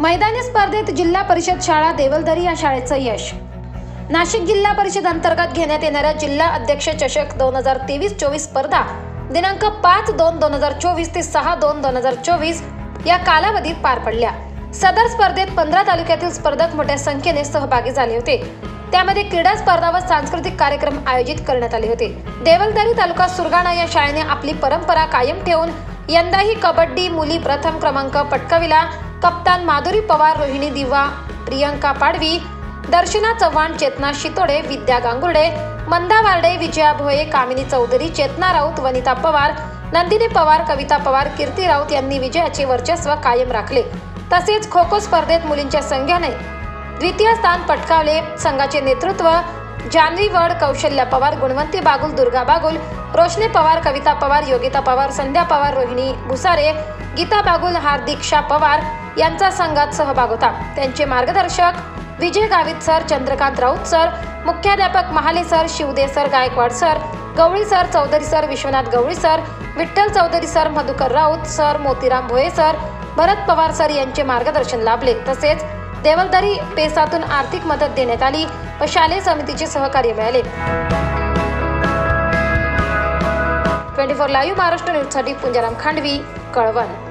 मैदानी स्पर्धेत जिल्हा परिषद शाळा देवलदरी या शाळेचं यश. नाशिक जिल्हा परिषद अंतर्गत घेण्यात येणाऱ्या जिल्हा अध्यक्ष चषक दोन हजार तेवीस चोवीस स्पर्धा दिनांक पाच दोन दोन हजार चोवीस ते सहा दोन दोन हजार चोवीस या कालावधीत पार पडल्या. सदर स्पर्धेत पंधरा तालुक्यातील स्पर्धक मोठ्या संख्येने सहभागी झाले होते. त्यामध्ये क्रीडा स्पर्धा व सांस्कृतिक कार्यक्रम आयोजित करण्यात आले होते. देवलदरी तालुका सुरगाणा या शाळेने आपली परंपरा कायम ठेवून यंदाही कबड्डी मुली प्रथम क्रमांक पटकाविला. कप्तान माधुरी पवार रोहिणी दिवा प्रियंका पाडवी दर्शना चव्हाण चेतना शितोडे विद्या गांगुर्डे मंदा वार्डे विजया भोये कामिनी चौधरी चेतना राऊत वनिता पवार नंदिनी पवार कविता पवार कीर्ती राऊत यांनी विजयाचे वर्चस्व कायम राखले. तसेच खो खो स्पर्धेत मुलींच्या संघाने द्वितीय स्थान पटकावले. संघाचे नेतृत्व जान्हवी वड कौशल्या पवार गुणवंती बागुल दुर्गा बागुल रोशनी पवार कविता पवार योगिता पवार संध्या पवार रोहिणी भुसारे गीता बागुल हार्दिक शाह पवार यांचा संघात सहभाग होता. त्यांचे मार्गदर्शक विजय गावित सर चंद्रकांत राऊत सर मुख्याध्यापक Mahale sir Shivde sir Gaikwad sir Gawali sir Chaudhari sir Vishwanath Gawali sir Vitthal Chaudhari sir Madhukar Raut sir Motiram Bhoye sir Bharat Pawar sir यांचे मार्गदर्शन लाभले. तसेच देवलदारी पेसातून आर्थिक मदत देण्यात आली. व शालेय समितीचे सहकार्य मिळाले. ट्वेंटी फोर लाईव्ह महाराष्ट्र न्यूजसाठी पुंजाराम खांडवी कळवण.